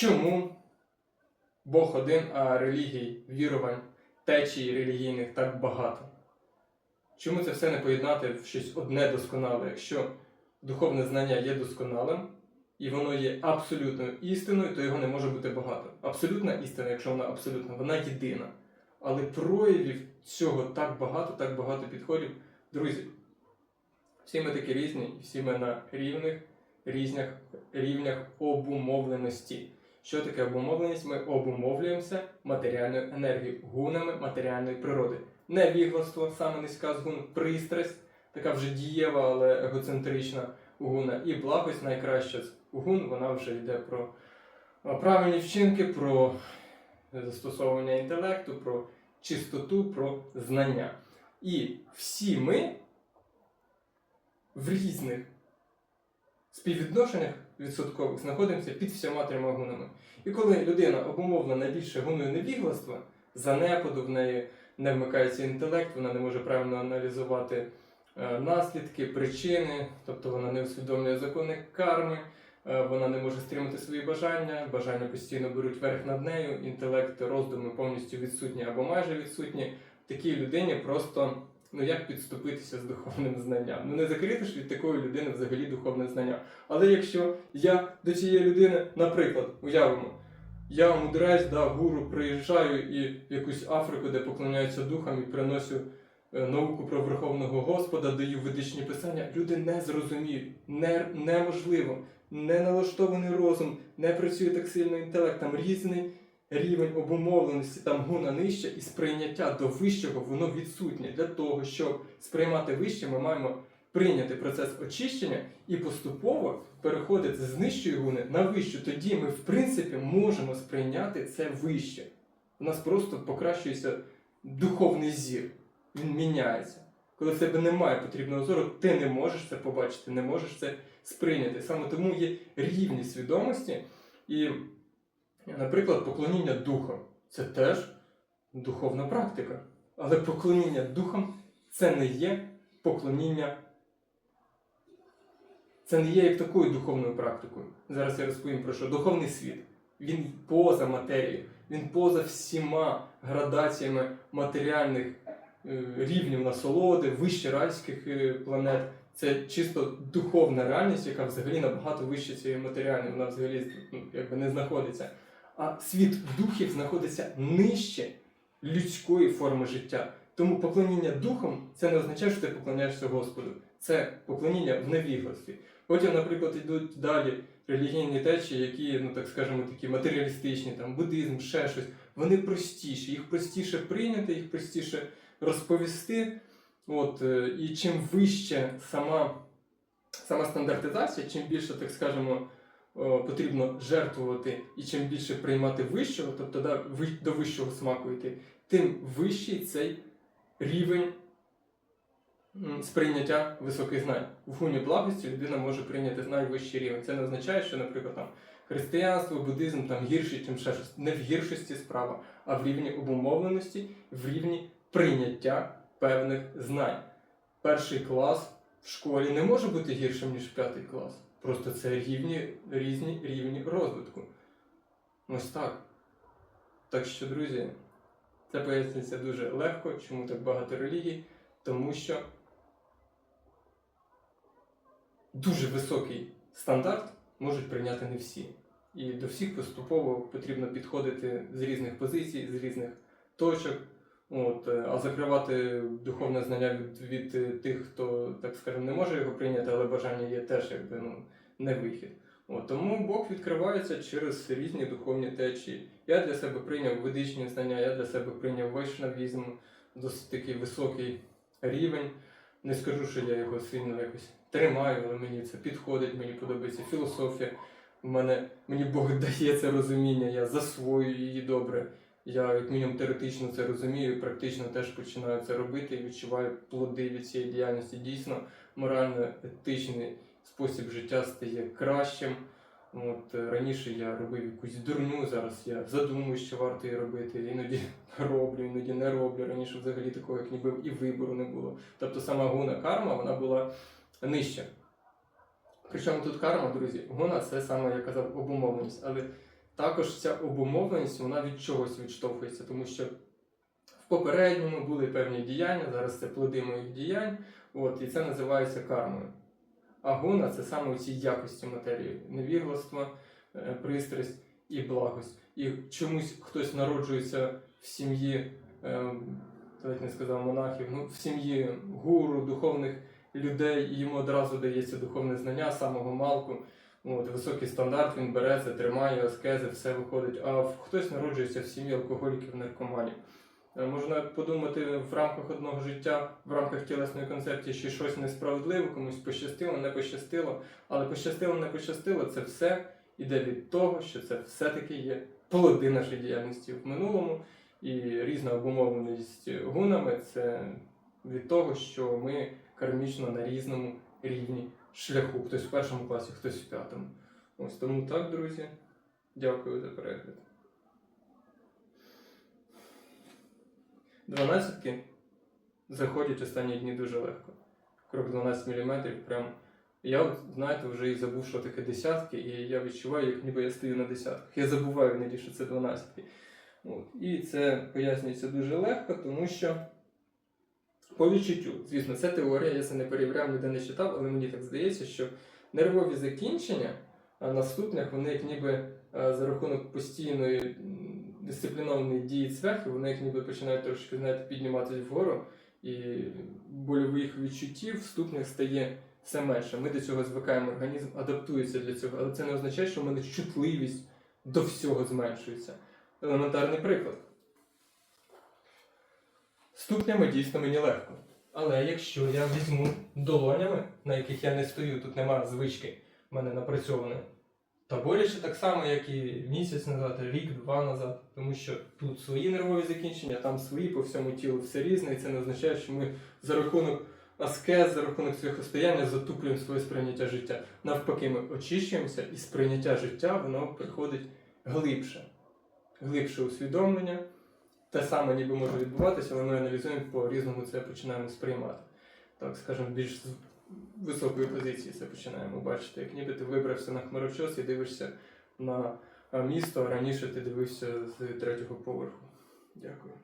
чому Бог один, а релігій, вірувань, течій релігійних так багато? Чому це все не поєднати в щось одне досконале, якщо духовне знання є досконалим, і воно є абсолютною істиною, то його не може бути багато. Абсолютна істина, якщо вона абсолютна, вона єдина. Але проявів цього так багато, так багато підходів. Друзі, всі ми такі різні, всі ми на рівних різнях, рівнях обумовленості. Що таке обумовленість? Ми обумовлюємося матеріальною енергією, гунами матеріальної природи. Невігластво, саме низька з гун, пристрасть, така вже дієва, але егоцентрична гуна. І благость найкраща з гун, вона вже йде про правильні вчинки, про застосовування інтелекту, про чистоту, про знання. І всі ми в різних співвідношеннях відсоткових знаходимося під всіма трьома гунами. І коли людина обумовлена більше гуною невігластва, занепаду в неї не вмикається інтелект, вона не може правильно аналізувати е, наслідки, причини, тобто вона не усвідомлює закони карми, е, вона не може стримати свої бажання, бажання постійно беруть верх над нею, інтелект, роздуми повністю відсутні або майже відсутні. Такій людині просто ну як підступитися з духовним знанням. Ну не закрити ж від такої людини взагалі духовне знання. Але якщо я до цієї людини, наприклад, уявимо, я мудрець, да, гуру, приїжджаю і в якусь Африку, де поклоняються духам, і приносю е, науку про Верховного Господа, даю ведичні писання, люди не зрозуміють, не, неможливо, не налаштований розум, не працює так сильно інтелект, там різний рівень обумовленості, там гуна нижча, і сприйняття до вищого воно відсутнє. Для того, щоб сприймати вище, ми маємо прийняти процес очищення і поступово переходити з нижчої гуни на вищу. Тоді ми, в принципі, можемо сприйняти це вище. У нас просто покращується духовний зір. Він міняється. Коли в тебе немає потрібного зору, ти не можеш це побачити, не можеш це сприйняти. Саме тому є рівні свідомості. І, наприклад, поклоніння духам це теж духовна практика. Але поклоніння духам це не є поклоніння. Це не є як такою духовною практикою. Зараз я розповім про що. Духовний світ. Він поза матерією, він поза всіма градаціями матеріальних е, рівнів насолоди, вище райських е, планет. Це чисто духовна реальність, яка взагалі набагато вище цієї матеріальної, вона взагалі ну, якби не знаходиться. Світ духів знаходиться нижче людської форми життя. Тому поклоніння духам це не означає, що ти поклоняєшся Господу. Це поклоніння в невігласті. Потім, наприклад, йдуть далі релігійні течії, які, ну так скажемо, такі матеріалістичні, там буддизм, ще щось. Вони простіші, їх простіше прийняти, їх простіше розповісти. От, е, і чим вище сама, сама стандартизація, чим більше, так скажемо, потрібно жертвувати і чим більше приймати вищого, тобто до вищого смаку йти, тим вищий цей рівень сприйняття високих знань. В гуні благості людина може прийняти найвищий рівень. Це не означає, що, наприклад, там християнство, буддизм там гірші, чим ще щось. Не в гіршості справа, а в рівні обумовленості, в рівні прийняття певних знань. Перший клас в школі не може бути гіршим, ніж п'ятий клас. Просто це рівні, різні рівні розвитку. Ось так. Так що, друзі, це пояснюється дуже легко, чому так багато релігій, тому що дуже високий стандарт можуть прийняти не всі. І до всіх поступово потрібно підходити з різних позицій, з різних точок. От, е, а закривати духовне знання від, від е, тих, хто, так скажемо, не може його прийняти, але бажання є теж якби, ну, не вихід. От, тому Бог відкривається через різні духовні течії. Я для себе прийняв ведичні знання, я для себе прийняв вайшнавізм, досить такий високий рівень. Не скажу, що я його сильно якось тримаю, але мені це підходить, мені подобається філософія. В мене, мені Бог дає це розуміння, я засвоюю її добре. Я як мінімум теоретично це розумію, практично теж починаю це робити і відчуваю плоди від цієї діяльності. Дійсно, морально-етичний спосіб життя стає кращим. От е, раніше я робив якусь дурню, зараз я задумую, що варто її робити. Іноді роблю, іноді не роблю. Раніше взагалі такого, як ніби і вибору не було. Тобто сама гуна карма вона була нижча. Причому тут карма, друзі, гуна це саме, я казав, обумовленість. Але також ця обумовленість вона від чогось відштовхується, тому що в попередньому були певні діяння, зараз це плоди моїх діянь, от, і це називається кармою. А гуна це саме ці якості матерії: невігластво, е, пристрасть і благость. І чомусь хтось народжується в сім'ї, е, навіть не сказав монахів, ну, в сім'ї гуру, духовних людей, і йому одразу дається духовне знання самого малку. От, високий стандарт він бере це, тримає, аскези, все виходить. А хтось народжується в сім'ї алкоголіків, наркоманів. Е, Можна подумати в рамках одного життя, в рамках тілесної концепції, що щось несправедливо, комусь пощастило, не пощастило. Але пощастило, не пощастило, це все іде від того, що це все-таки є плоди нашої діяльності в минулому. І різна обумовленість гунами це від того, що ми кармічно на різному рівні шляху. Хтось в першому класі, хтось в п'ятому. Ось тому так, друзі. Дякую за перегляд. Дванадцятки заходять останні дні дуже легко. Крок 12 мм прям. Я, знаєте, вже і забув, що таке десятки, і я відчуваю, як ніби я стою на десятках. Я забуваю іноді, що це дванадцятки. І це пояснюється дуже легко, тому що по відчуттю, звісно, це теорія, я це не перевіряв, ніде не читав, але мені так здається, що нервові закінчення а на ступнях, вони як ніби е, за рахунок постійної дисциплінованої дії цвяхи, вони як ніби починають трошки знаєте, підніматися вгору, і больових відчуттів в ступнях стає все менше. Ми до цього звикаємо, організм адаптується для цього, але це не означає, що в мене чутливість до всього зменшується. Елементарний приклад. Ступнями дійсно мені легко. Але якщо я візьму долонями, на яких я не стою, тут немає звички в мене напрацьованої, та боляче так само, як і місяць назад, рік-два назад, тому що тут свої нервові закінчення, там свої по всьому тілу все різне, і це не означає, що ми за рахунок аскез, за рахунок свяхостояння затуплюємо своє сприйняття життя. Навпаки, ми очищуємося, і сприйняття життя воно приходить глибше, глибше усвідомлення. Те саме ніби може відбуватися, але ми аналізуємо по-різному це починаємо сприймати. Так, скажімо, більш з високої позиції це починаємо бачити. Як ніби ти вибрався на хмарочос і дивишся на місто, а раніше ти дивився з третього поверху. Дякую.